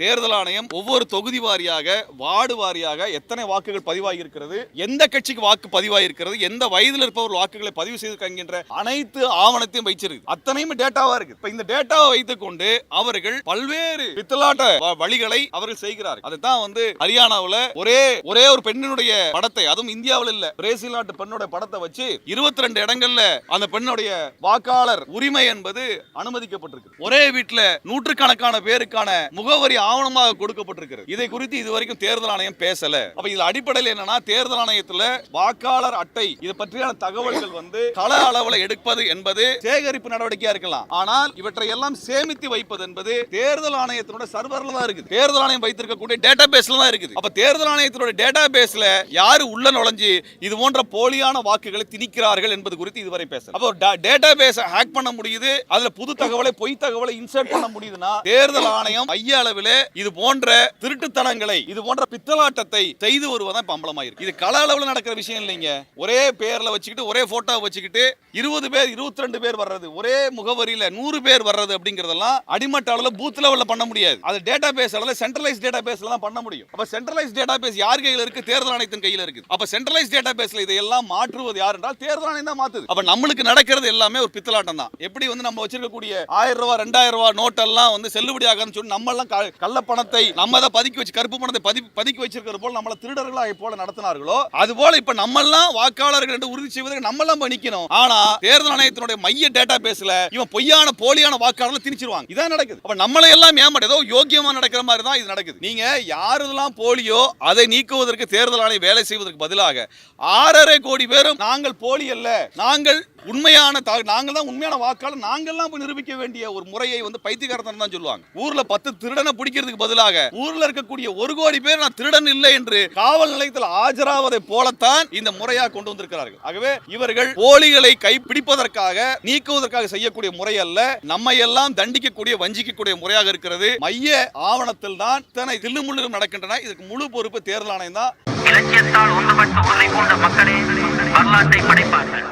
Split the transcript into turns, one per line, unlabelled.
தேர்தல் ஆணையம் ஒவ்வொரு தொகுதி வாரியாக வார்டு வாரியாக எத்தனை வாக்குகள் பதிவாகி இருக்கிறது எந்த கட்சிக்கு வாக்கு பதிவாகி இருக்கிறது எந்த வயதில் இருப்பவர் வாக்குகளை பதிவு செய்திருக்காங்கிற அனைத்து ஆவணத்தையும் வைச்சிருக்கு அத்தனையும் டேட்டாவா இருக்கு. இப்ப இந்த டேட்டாவை வைத்துக் கொண்டு அவர்கள் பல்வேறு பித்தலாட்ட வழிகளை அவர்கள் செய்கிறார்கள். அதுதான் வந்து ஹரியானாவுல ஒரே ஒரே ஒரு பெண்ணினுடைய படத்தை அதுவும் இந்தியாவில் இல்ல பிரேசில் நாட்டு பெண்ணுடைய படத்தை வச்சு இருபத்தி ரெண்டு இடங்கள்ல அந்த பெண்ணுடைய வாக்காளர் உரிமை என்பது அனுமதிக்கப்பட்டிருக்கு. ஒரே வீட்டுல நூற்றுக்கணக்கான பேருக்கான முகவரி ஆவணமாக கொடுக்கப்பட்டிருக்கிறது. இதை குறித்து இதுவரைக்கும் தேர்தல் ஆணையம் பேசல. அப்ப இதுல அடிப்படையில் என்னன்னா தேர்தல் ஆணையத்துல வாக்காளர் அட்டை இது பற்றியான தகவல்கள் வந்து கள அளவுல எடுப்பது என்பது சேகரிப்பு நடவடிக்கையா இருக்கலாம். ஆனால் இவற்றை எல்லாம் சேமித்து வைப்பது என்பது தேர்தல் ஆணையத்தினுடைய சர்வர்ல தான் இருக்குது. தேர்தல் ஆணையம் வைத்திருக்கக்கூடிய டேட்டா பேஸ்ல தான் இருக்குது. அப்ப தேர்தல் ஆணையத்தினுடைய டேட்டா பேஸ்ல யாரு உள்ள நுழைஞ்சு இது போன்ற போலியான வாக்குகளை திணிக்கிறார்கள் என்பது குறித்து இதுவரை பேச அப்போ டேட்டா பேஸ் ஹேக் பண்ண முடியுது அதுல புது தகவலை பொய் தகவலை இன்சர்ட் பண்ண முடியுதுன்னா தேர்தல் ஆணையம் மைய அளவில் இது போன்ற திருட்டுத்தனங்களை இது போன்ற பித்தலாட்டத்தை செய்து வருவதான் இப்ப அம்பலமாயிருக்கு. இது கள அளவுல நடக்கிற விஷயம் இல்லைங்க. ஒரே பேர்ல வச்சுக்கிட்டு ஒரே போட்டோ வச்சுக்கிட்டு இருபது பேர் இருபத்தி ரெண்டு பேர் வர்றது ஒரே முகவரியில நூறு பேர் வர்றது அப்படிங்கறதெல்லாம் அடிமட்ட அளவுல பூத் லெவல்ல பண்ண முடியாது. அது டேட்டா பேஸ் அளவுல சென்ட்ரலைஸ் டேட்டா பேஸ்ல தான் பண்ண முடியும். அப்ப சென்ட்ரலைஸ் டேட்டா பேஸ் யார் கையில இருக்கு? தேர்தல் ஆணையத்தின் கையில இருக்கு அப்ப சென்ட்ரலைஸ் டேட்டா பேஸ்ல இதையெல்லாம் மாற்றுவது யார் என்றால் தேர்தல் ஆணையம் தான் மாத்துது. அப்ப நம்மளுக்கு நடக்கிறது எல்லாமே ஒரு பித்தலாட்டம் தான். எப்படி வந்து நம்ம வச்சிருக்கக்கூடிய ஆயிரம் ரூபாய் ரெண்டாயிரம் ரூபாய் நோட்டெல்லாம் வந்து செல்லுபடி ஆகாதுன்னு சொல்லி நம்ம எல்லாம் க- கள்ள பணத்தை நம்ம தான் பதுக்கி வச்சு கருப்பு பணத்தை பதி பதுக்கி வச்சிருக்கிற போல நம்மள திருடர்களாக போல நடத்தினார்களோ அது போல இப்ப நம்ம எல்லாம் வாக்காளர்கள் என்று உறுதி செய்வதற்கு நம்ம எல்லாம் போய் நிக்கணும். ஆனா தேர்தல் ஆணையத்தினுடைய மைய டேட்டா பேஸ்ல இவன் பொய்யான போலியான வாக்காளர் திணிச்சிருவாங்க. இதான் நடக்குது. அப்ப நம்மளை எல்லாம் ஏமாட்ட ஏதோ யோக்கியமா நடக்கிற மாதிரி தான் இது நடக்குது. நீங்க யாரெல்லாம் போலியோ அதை நீக்குவதற்கு தேர்தல் ஆணையம் வேலை செய்வதற்கு பதிலாக ஆறரை கோடி பேரும் நாங்கள் போலி அல்ல. நாங்கள் உண்மையான தா நாங்கள் தான் உண்மையான வாக்காளர் நாங்கள்லாம் போய் நிரூபிக்க வேண்டிய ஒரு முறையை வந்து பைத்தியகாரத்தனம் தான் சொல்லுவாங்க. ஊர்ல பத்து திருடனை பிடிக்கிறதுக்கு பதிலாக ஊர்ல இருக்கக்கூடிய ஒரு கோடி பேர் நான் திருடன் இல்லை என்று காவல் நிலையத்தில் ஆஜராவதை போலத்தான் இந்த முறையாக கொண்டு வந்திருக்கிறார்கள். ஆகவே இவர்கள் போலிகளை கைப்பிடிப்பதற்காக நீக்குவதற்காக செய்யக்கூடிய முறை அல்ல நம்மை எல்லாம் தண்டிக்கக்கூடிய வஞ்சிக்கக்கூடிய முறையாக இருக்கிறது. மைய ஆவணத்தில் தான் இத்தனை தில்லுமுள்ளும் நடக்கின்றன. இதுக்கு முழு பொறுப்பு தேர்தல் ஆணையம் தான்.
இலக்கியத்தால் ஒன்றுபட்டு உன்னை போன்ற மக்களே வரலாற்றை படைப்பார்கள்.